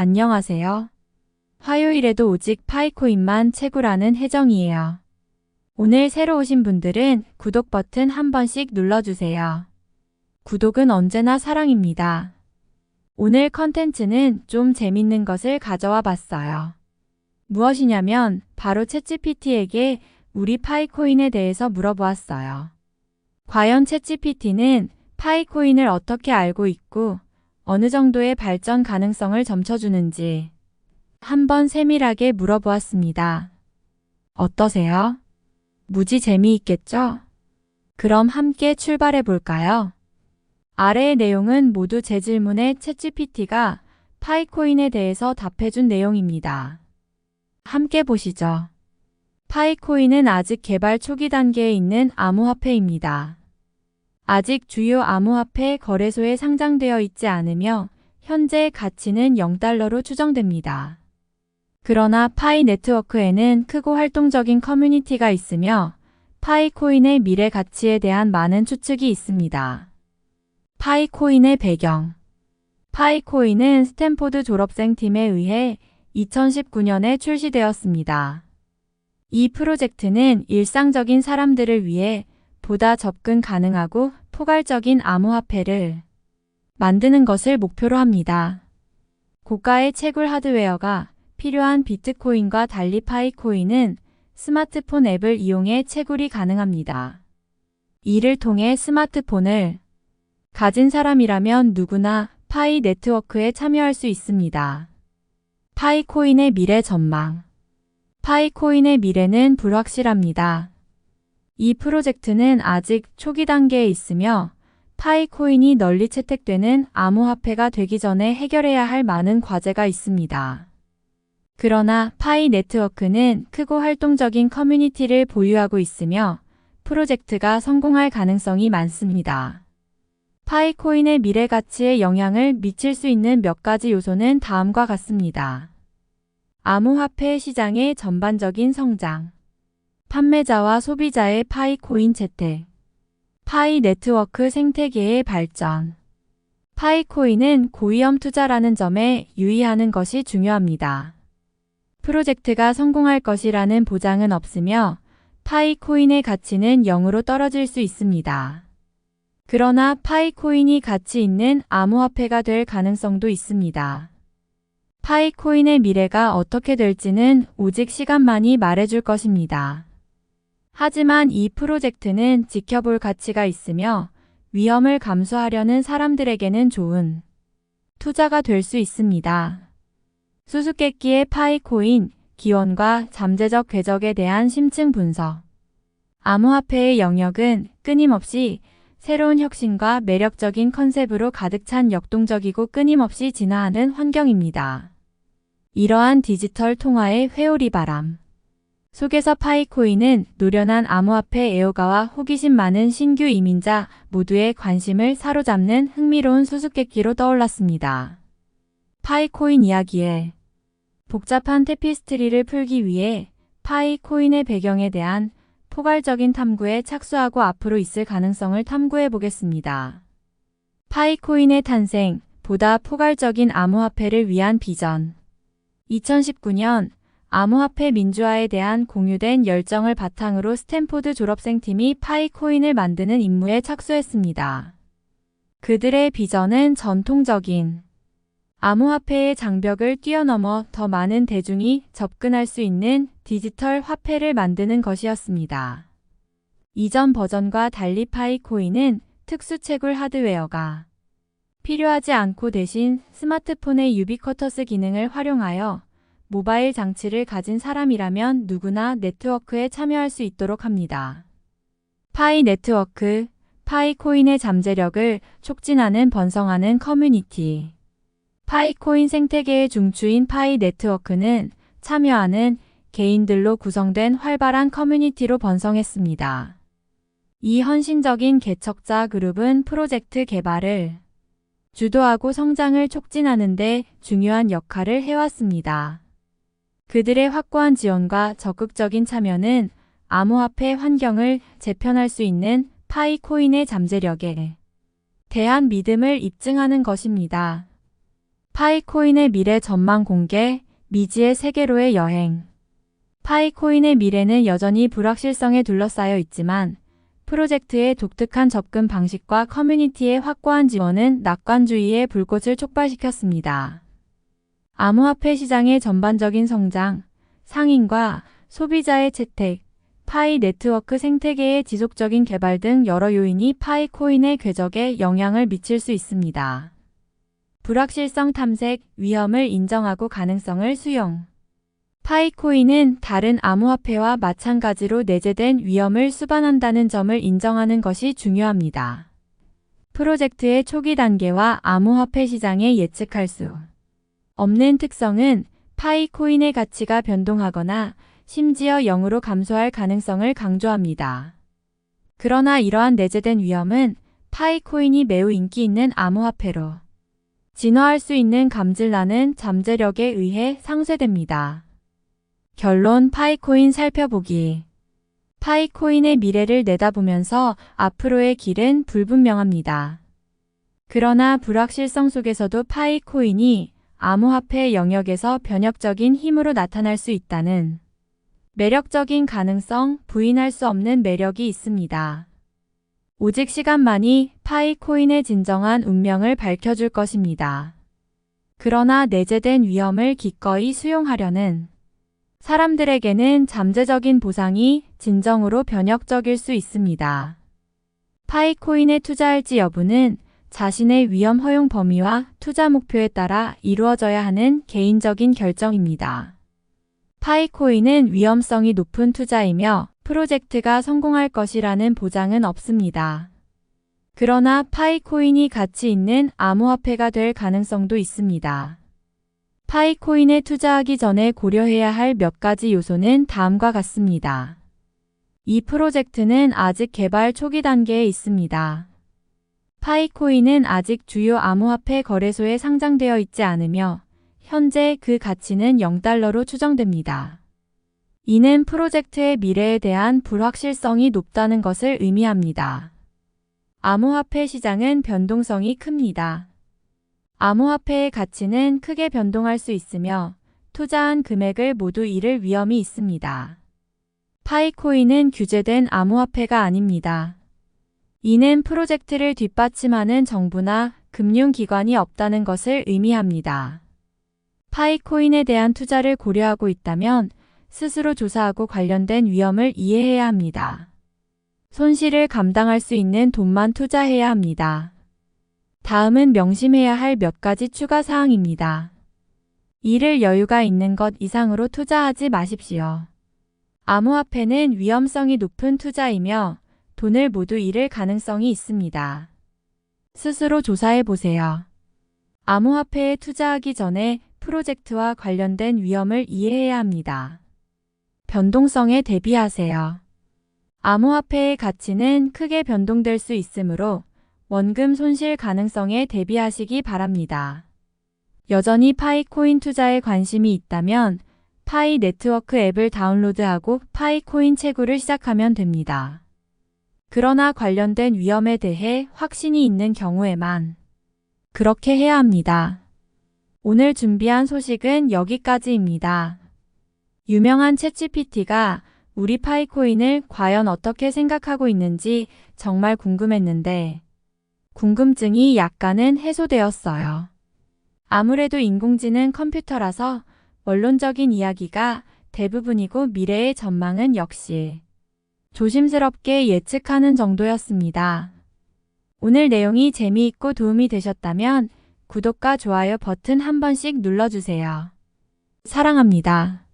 안녕하세요. 화요일에도 오직 파이코인만 채굴하는 혜정이에요. 오늘 새로 오신 분들은 구독 버튼 한 번씩 눌러주세요. 구독은 언제나 사랑입니다. 오늘 컨텐츠는 좀 재밌는 것을 가져와 봤어요. 무엇이냐면 바로 챗GPT에게 우리 파이코인에 대해서 물어보았어요. 과연 챗GPT는 파이코인을 어떻게 알고 있고 어느 정도의 발전 가능성을 점쳐주는지 한번 세밀하게 물어보았습니다. 어떠세요? 무지 재미있겠죠? 그럼 함께 출발해 볼까요? 아래의 내용은 모두 제 질문에 챗GPT가 파이코인에 대해서 답해준 내용입니다. 함께 보시죠. 파이코인은 아직 개발 초기 단계에 있는 암호화폐입니다. 아직 주요 암호화폐 거래소에 상장되어 있지 않으며 현재 가치는 0달러로 추정됩니다. 그러나 파이 네트워크에는 크고 활동적인 커뮤니티가 있으며 파이 코인의 미래 가치에 대한 많은 추측이 있습니다. 파이 코인의 배경 파이 코인은 스탠포드 졸업생 팀에 의해 2019년에 출시되었습니다. 이 프로젝트는 일상적인 사람들을 위해 보다 접근 가능하고 포괄적인 암호화폐를 만드는 것을 목표로 합니다. 고가의 채굴 하드웨어가 필요한 비트코인과 달리 파이코인은 스마트폰 앱을 이용해 채굴이 가능합니다. 이를 통해 스마트폰을 가진 사람이라면 누구나 파이 네트워크에 참여할 수 있습니다. 파이코인의 미래 전망 파이코인의 미래는 불확실합니다. 이 프로젝트는 아직 초기 단계에 있으며 파이코인이 널리 채택되는 암호화폐가 되기 전에 해결해야 할 많은 과제가 있습니다. 그러나 파이 네트워크는 크고 활동적인 커뮤니티를 보유하고 있으며 프로젝트가 성공할 가능성이 많습니다. 파이코인의 미래 가치에 영향을 미칠 수 있는 몇 가지 요소는 다음과 같습니다. 암호화폐 시장의 전반적인 성장, 판매자와 소비자의 파이 코인 채택, 파이 네트워크 생태계의 발전. 파이 코인은 고위험 투자라는 점에 유의하는 것이 중요합니다. 프로젝트가 성공할 것이라는 보장은 없으며 파이 코인의 가치는 0으로 떨어질 수 있습니다. 그러나 파이 코인이 가치 있는 암호화폐가 될 가능성도 있습니다. 파이 코인의 미래가 어떻게 될지는 오직 시간만이 말해줄 것입니다. 하지만 이 프로젝트는 지켜볼 가치가 있으며 위험을 감수하려는 사람들에게는 좋은 투자가 될 수 있습니다. 수수께끼의 파이코인, 기원과 잠재적 궤적에 대한 심층 분석. 암호화폐의 영역은 끊임없이 새로운 혁신과 매력적인 컨셉으로 가득 찬 역동적이고 끊임없이 진화하는 환경입니다. 이러한 디지털 통화의 회오리 바람. 속에서 파이코인은 노련한 암호화폐 애호가와 호기심 많은 신규 이민자 모두의 관심을 사로잡는 흥미로운 수수께끼로 떠올랐습니다. 파이코인 이야기에 복잡한 테피스트리를 풀기 위해 파이코인의 배경에 대한 포괄적인 탐구에 착수하고 앞으로 있을 가능성을 탐구해 보겠습니다. 파이코인의 탄생, 보다 포괄적인 암호화폐를 위한 비전. 2019년 암호화폐 민주화에 대한 공유된 열정을 바탕으로 스탠포드 졸업생 팀이 파이코인을 만드는 임무에 착수했습니다. 그들의 비전은 전통적인 암호화폐의 장벽을 뛰어넘어 더 많은 대중이 접근할 수 있는 디지털 화폐를 만드는 것이었습니다. 이전 버전과 달리 파이코인은 특수 채굴 하드웨어가 필요하지 않고 대신 스마트폰의 유비쿼터스 기능을 활용하여 모바일 장치를 가진 사람이라면 누구나 네트워크에 참여할 수 있도록 합니다. 파이 네트워크, 파이코인의 잠재력을 촉진하는 번성하는 커뮤니티. 파이코인 생태계의 중추인 파이 네트워크는 참여하는 개인들로 구성된 활발한 커뮤니티로 번성했습니다. 이 헌신적인 개척자 그룹은 프로젝트 개발을 주도하고 성장을 촉진하는 데 중요한 역할을 해왔습니다. 그들의 확고한 지원과 적극적인 참여는 암호화폐 환경을 재편할 수 있는 파이코인의 잠재력에 대한 믿음을 입증하는 것입니다. 파이코인의 미래 전망 공개, 미지의 세계로의 여행. 파이코인의 미래는 여전히 불확실성에 둘러싸여 있지만 프로젝트의 독특한 접근 방식과 커뮤니티의 확고한 지원은 낙관주의의 불꽃을 촉발시켰습니다. 암호화폐 시장의 전반적인 성장, 상인과 소비자의 채택, 파이 네트워크 생태계의 지속적인 개발 등 여러 요인이 파이 코인의 궤적에 영향을 미칠 수 있습니다. 불확실성 탐색, 위험을 인정하고 가능성을 수용. 파이 코인은 다른 암호화폐와 마찬가지로 내재된 위험을 수반한다는 점을 인정하는 것이 중요합니다. 프로젝트의 초기 단계와 암호화폐 시장의 예측할 수 없는 특성은 파이 코인의 가치가 변동하거나 심지어 0으로 감소할 가능성을 강조합니다. 그러나 이러한 내재된 위험은 파이 코인이 매우 인기 있는 암호화폐로 진화할 수 있는 감질나는 잠재력에 의해 상쇄됩니다. 결론 파이코인 살펴보기. 파이코인의 미래를 내다보면서 앞으로의 길은 불분명합니다. 그러나 불확실성 속에서도 파이코인이 암호화폐 영역에서 변혁적인 힘으로 나타날 수 있다는 매력적인 가능성, 부인할 수 없는 매력이 있습니다. 오직 시간만이 파이코인의 진정한 운명을 밝혀줄 것입니다. 그러나 내재된 위험을 기꺼이 수용하려는 사람들에게는 잠재적인 보상이 진정으로 변혁적일 수 있습니다. 파이코인에 투자할지 여부는 자신의 위험 허용 범위와 투자 목표에 따라 이루어져야 하는 개인적인 결정입니다. 파이코인은 위험성이 높은 투자이며 프로젝트가 성공할 것이라는 보장은 없습니다. 그러나 파이코인이 가치 있는 암호화폐가 될 가능성도 있습니다. 파이코인에 투자하기 전에 고려해야 할 몇 가지 요소는 다음과 같습니다. 이 프로젝트는 아직 개발 초기 단계에 있습니다. 파이코인은 아직 주요 암호화폐 거래소에 상장되어 있지 않으며 현재 그 가치는 0달러로 추정됩니다. 이는 프로젝트의 미래에 대한 불확실성이 높다는 것을 의미합니다. 암호화폐 시장은 변동성이 큽니다. 암호화폐의 가치는 크게 변동할 수 있으며 투자한 금액을 모두 잃을 위험이 있습니다. 파이코인은 규제된 암호화폐가 아닙니다. 이는 프로젝트를 뒷받침하는 정부나 금융기관이 없다는 것을 의미합니다. 파이코인에 대한 투자를 고려하고 있다면 스스로 조사하고 관련된 위험을 이해해야 합니다. 손실을 감당할 수 있는 돈만 투자해야 합니다. 다음은 명심해야 할 몇 가지 추가 사항입니다. 이를 여유가 있는 것 이상으로 투자하지 마십시오. 암호화폐는 위험성이 높은 투자이며 돈을 모두 잃을 가능성이 있습니다. 스스로 조사해 보세요. 암호화폐에 투자하기 전에 프로젝트와 관련된 위험을 이해해야 합니다. 변동성에 대비하세요. 암호화폐의 가치는 크게 변동될 수 있으므로 원금 손실 가능성에 대비하시기 바랍니다. 여전히 파이코인 투자에 관심이 있다면 파이 네트워크 앱을 다운로드하고 파이코인 채굴을 시작하면 됩니다. 그러나 관련된 위험에 대해 확신이 있는 경우에만 그렇게 해야 합니다. 오늘 준비한 소식은 여기까지입니다. 유명한 챗GPT가 우리 파이코인을 과연 어떻게 생각하고 있는지 정말 궁금했는데 궁금증이 약간은 해소되었어요. 아무래도 인공지능 컴퓨터라서 원론적인 이야기가 대부분이고 미래의 전망은 역시 조심스럽게 예측하는 정도였습니다. 오늘 내용이 재미있고 도움이 되셨다면 구독과 좋아요 버튼 한 번씩 눌러주세요. 사랑합니다.